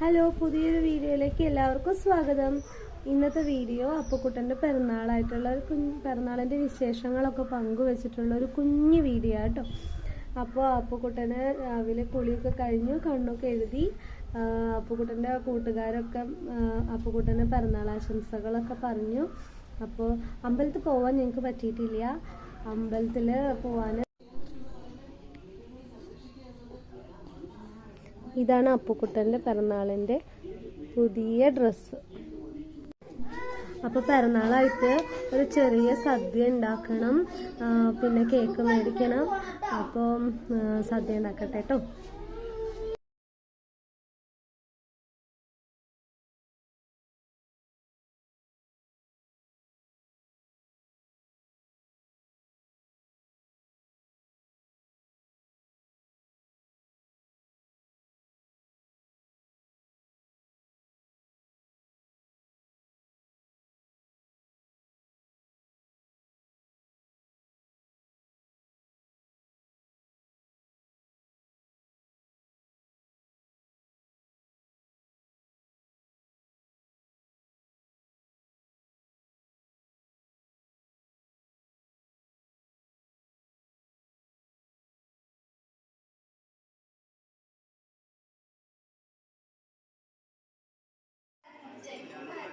Hello പുതിയൊരു വീഡിയോയിലേക്ക് എല്ലാവർക്കും സ്വാഗതം. ഇന്നത്തെ വീഡിയോ അപ്പക്കുട്ടന്റെ പിറന്നാളായിട്ടുള്ള ഒരു കുഞ്ഞ് പിറന്നാളിന്റെ വിശേഷങ്ങളൊക്കെ പങ്കുവെച്ചിട്ടുള്ള ഒരു കുഞ്ഞു വീഡിയോ കേട്ടോ അപ്പോൾ അപ്പക്കുട്ടന് രാവിലെ കുളിയൊക്കെ കഴിഞ്ഞു കണ്ണൊക്കെ എഴുതി. അപ്പക്കുട്ടന്റെ കൂട്ടുകാരൊക്കെ അപ്പക്കുട്ടന് പിറന്നാൾ ആശംസകളൊക്കെ പറഞ്ഞു. അപ്പോൾ അമ്പലത്തിൽ പോകാൻ ഞങ്ങൾക്ക് പറ്റിയിട്ടില്ല. അമ്പലത്തിൽ പോകാൻ ഇതാണ് അപ്പുക്കുട്ടന്റെ പിറന്നാളിന്റെ പുതിയ ഡ്രസ്സ്. അപ്പോൾ പിറന്നാളായിട്ട് ഒരു ചെറിയ സദ്യ ഉണ്ടാക്കണം. പിന്നെ കേക്ക് മേടിക്കണം. അപ്പോൾ സദ്യ ഉണ്ടാക്കട്ടെ കേട്ടോ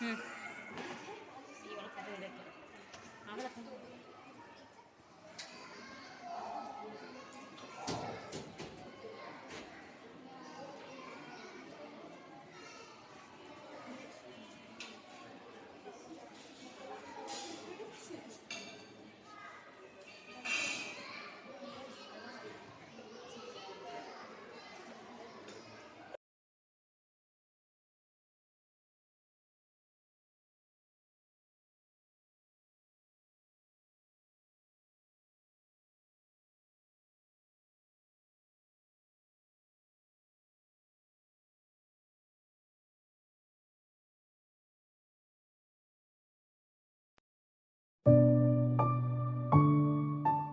ம். அவளை